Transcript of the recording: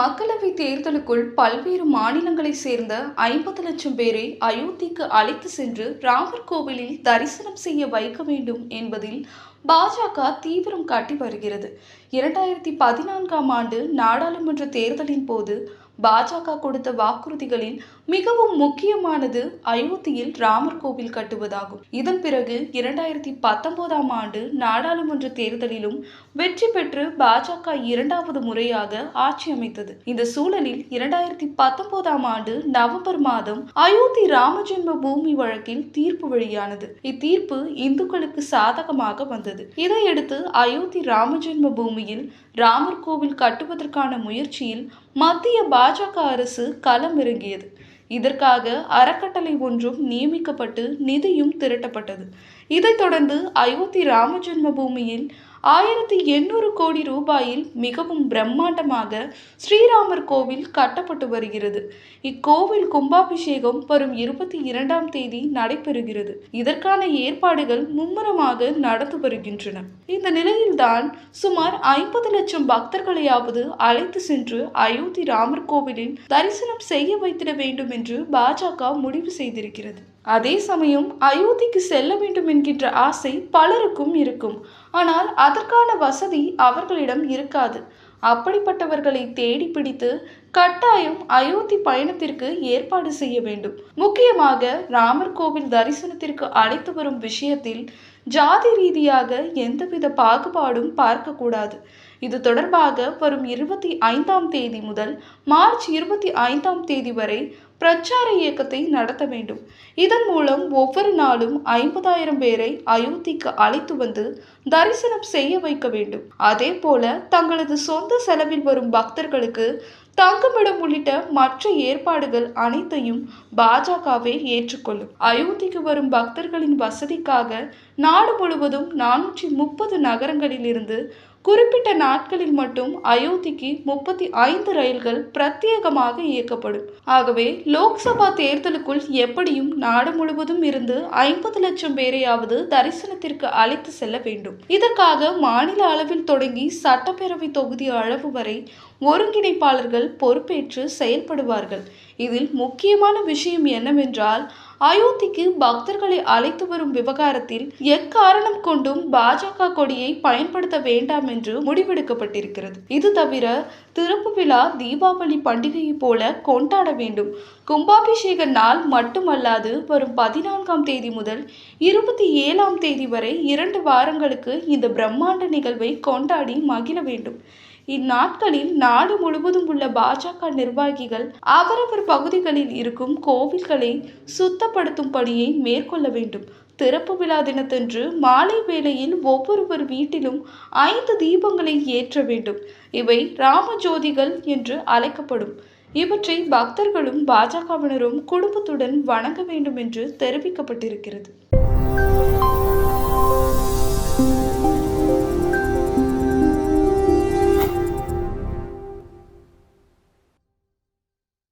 மக்களவைத் தேர்தலுக்குள் பல்வேறு மாநிலங்களைச் சேர்ந்த ஐம்பது லட்சம் பேரை அயோத்திக்கு அழைத்து சென்று ராமர் கோவிலில் தரிசனம் செய்ய வைக்க வேண்டும் என்பதில் பாஜக தீவிரம் காட்டி வருகிறது. இரண்டாயிரத்தி பதினான்காம் ஆண்டு நாடாளுமன்ற தேர்தலின் போது பாஜக கொடுத்த வாக்குறுதிகளில் மிகவும் முக்கியமானது அயோத்தியில் ராமர் கோவில் கட்டுவதாகும். இதன் பிறகு இரண்டாயிரத்தி பத்தொன்பதாம் ஆண்டு நாடாளுமன்ற தேர்தலிலும் வெற்றி பெற்று பாஜக இரண்டாவது முறையாக ஆட்சி அமைத்தது. இந்த சூழலில் இரண்டாயிரத்தி பத்தொன்பதாம் ஆண்டு நவம்பர் மாதம் அயோத்தி ராமஜென்ம பூமி வழக்கில் தீர்ப்பு வெளியானது. இத்தீர்ப்பு இந்துக்களுக்கு சாதகமாக வந்தது. இதையடுத்து அயோத்தி ராமஜென்ம பூமியில் ராமர் கோவில் கட்டுவதற்கான முயற்சியில் மத்திய பாஜக அரசு களமிறங்கியது. இதற்காக அறக்கட்டளை ஒன்றும் நியமிக்கப்பட்டு நிதியும் திரட்டப்பட்டது. இதைத் தொடர்ந்து அயோத்தி ராமஜென்ம பூமியில் ஆயிரத்தி எண்ணூறு கோடி ரூபாயில் மிகவும் பிரம்மாண்டமாக ஸ்ரீராமர் கோவில் கட்டப்பட்டு வருகிறது. இக்கோவில் கும்பாபிஷேகம் வரும் இருபத்தி இரண்டாம் தேதி நடைபெறுகிறது. இதற்கான ஏற்பாடுகள் மும்முரமாக நடந்து வருகின்றன. இந்த நிலையில்தான் சுமார் ஐம்பது லட்சம் பக்தர்களையாவது அழைத்து சென்று அயோத்தி ராமர் கோவிலில் தரிசனம் செய்ய வைத்திட வேண்டும் என்று பாஜக முடிவு செய்திருக்கிறது. அதே சமயம் அயோத்திக்கு செல்ல வேண்டும் என்கின்ற ஆசை பலருக்கும் இருக்கும். ஆனால் அதற்கான வசதி அவர்களிடம் இருக்காது. அப்படிப்பட்டவர்களை தேடி பிடித்து கட்டாயம் அயோத்தி பயணத்திற்கு ஏற்பாடு செய்ய வேண்டும். முக்கியமாக ராமர் கோவில் தரிசனத்திற்கு அழைத்து வரும் விஷயத்தில் ஜாதி ரீதியாக எந்தவித பாகுபாடும் பார்க்கக்கூடாது. இது தொடர்பாக வரும் இருபத்தி ஐந்தாம் தேதி முதல் மார்ச் இருபத்தி ஐந்தாம் தேதி வரை பிரச்சார இயக்கத்தை நடத்த வேண்டும். இதன் மூலம் ஒவ்வொரு நாளும் ஐம்பதாயிரம் பேரை அயோத்திக்கு அழைத்து வந்து தரிசனம் செய்ய வைக்க வேண்டும். அதே போல தங்களது சொந்த செலவில் வரும் பக்தர்களுக்கு தங்குமிடம் உள்ளிட்ட மற்ற ஏற்பாடுகள் அனைத்தையும் பாஜகவே ஏற்றுக்கொள்ளும். அயோத்திக்கு வரும் பக்தர்களின் வசதிக்காக நாடு முழுவதும் நானூற்றி முப்பது நகரங்களிலிருந்து குறிப்பிட்ட நாட்களில் மட்டும் அயோத்திக்கு முப்பத்தி ஐந்து ரயில்கள் பிரத்யேகமாக இயக்கப்படும். ஆகவே லோக்சபா தேர்தலுக்குள் எப்படியும் நாடு முழுவதும் இருந்து ஐம்பது லட்சம் பேரையாவது தரிசனத்திற்கு அழைத்து செல்ல வேண்டும். இதற்காக மாநில அளவில் தொடங்கி சட்டப்பேரவை தொகுதி அளவு வரை ஒருங்கிணைப்பாளர்கள் பொறுப்பேற்று செயல்படுவார்கள். இதில் முக்கியமான விஷயம் என்னவென்றால் அயோத்திக்கு பக்தர்களை அழைத்து வரும் விவகாரத்தில் எக்காரணம் கொண்டும் பாஜக கொடியை பயன்படுத்த வேண்டாம் என்று முடிவெடுக்கப்பட்டிருக்கிறது. இது தவிர திறப்பு விழா தீபாவளி பண்டிகையை போல கொண்டாட வேண்டும். கும்பாபிஷேக நாள் மட்டுமல்லாது வரும் பதினான்காம் தேதி முதல் இருபத்தி ஏழாம் தேதி வரை இரண்டு வாரங்களுக்கு இந்த பிரம்மாண்ட நிகழ்வை கொண்டாடி மகிழ வேண்டும். இந்நாட்களில் நாடு முழுவதும் உள்ள பாஜக நிர்வாகிகள் அவரவர் பகுதிகளில் இருக்கும் கோவில்களை சுத்தப்படுத்தும் பணியை மேற்கொள்ள வேண்டும். திறப்பு விழா தினத்தன்று மாலை வேளையில் ஒவ்வொருவர் வீட்டிலும் ஐந்து தீபங்களை ஏற்ற வேண்டும். இவை ராமஜோதிகள் என்று அழைக்கப்படும். இவற்றை பக்தர்களும் பாஜகவினரும் குடும்பத்துடன் வணங்க வேண்டும் என்று தெரிவிக்கப்பட்டிருக்கிறது.